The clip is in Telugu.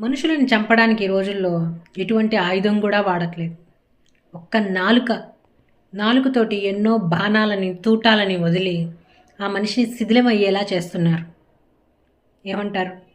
మనుషులను చంపడానికి ఈ రోజుల్లో ఎటువంటి ఆయుధం కూడా వాడట్లేదు. ఒక్క నాలుక నాలుకతోటి ఎన్నో బాణాలని తూటాలని వదిలి ఆ మనిషిని శిథిలమయ్యేలా చేస్తున్నారు. ఏమంటారు?